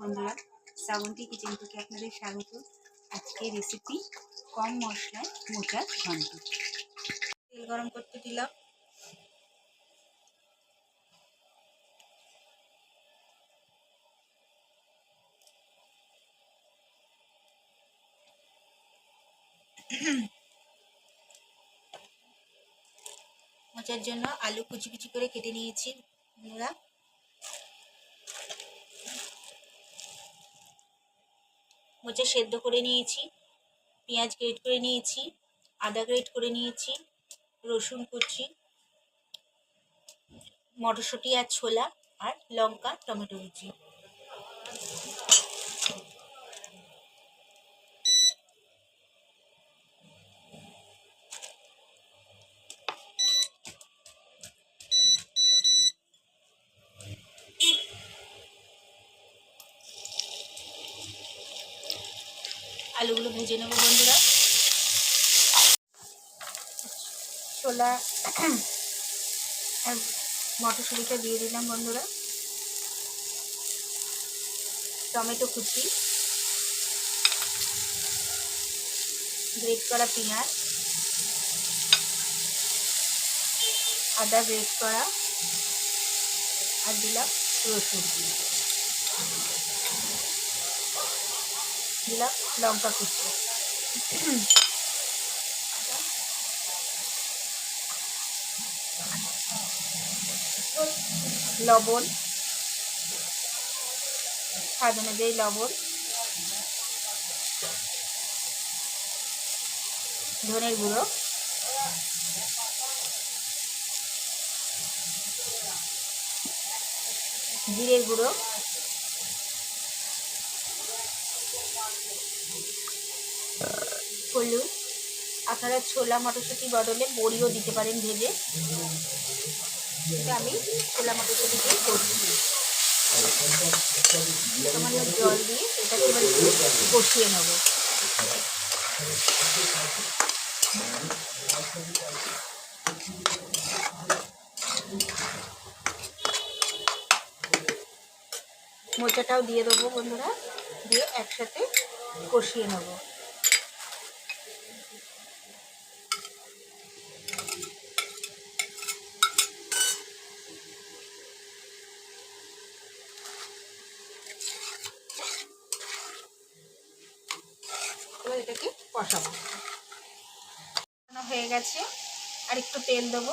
বন্ধুরা শ্রাবন্তী কিচেন থেকে আপনাদের স্বাগত। আজকে রেসিপি কম মশলায় মোচার ঘন্ট। তেল গরম করতে দিলাম। মোচার জন্য আলু কুচি কুচি করে কেটে নিয়েছি। বন্ধুরা মোচা সেদ্ধ করে নিয়েছি, পেঁয়াজ গ্রেট করে নিয়েছি, আদা গ্রেট করে নিয়েছি, রসুন কুচি, মটরশুঁটি আর ছোলা আর লঙ্কা, টমেটো কুচি। আলুগুলো ভেজে নেব বন্ধুরা। ছোলা মটরশুঁটিটা দিয়ে দিলাম বন্ধুরা। টমেটো কুচি। গ্রেট করা পেঁয়াজ আদা গ্রেট করা। আর দিলাম রসুন। দিলাম লঙ্কা কুচি। লবণ স্বাদ অনুযায়ী লবণ ধনের গুঁড়ো জিরের গুঁড়ো হলুদ আপনারা ছোলা মটরশুঁটি বদলে বড়িও দিতে পারেন ভেজে। আমি ছোলা মটরশুঁটি দিয়ে করছি। সামান্য জল দিয়ে এটাকে এবার কষিয়ে নেব। মোচাটাও দিয়ে দেবো বন্ধুরা, দিয়ে একসাথে কষিয়ে নেব। এবার এটাকে কষাবো। হয়ে গেছে। আর একটু তেল দেবো।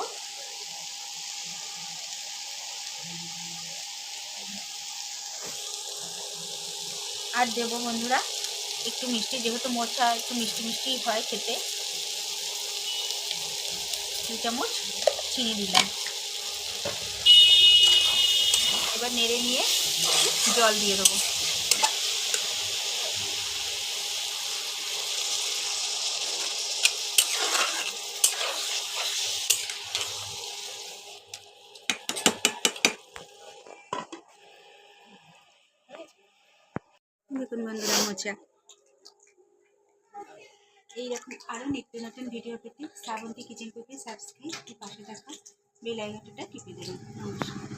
আর দেবো বন্ধুরা, একটু মিষ্টি, যেহেতু মোচা একটু মিষ্টি মিষ্টি হয় খেতে দু চামচ চিনি দিলাম। এবার নেড়ে নিয়ে জল দিয়ে দেবো। দেখুন বন্ধুরা মোচা এইরকম আরও নিত্য নতুন ভিডিও পেতে শ্রাবন্তী কিচেন পেতে সাবস্ক্রাইব পাশে থাকা বেল আইকনটা টিপে দেবেন। নমস্কার।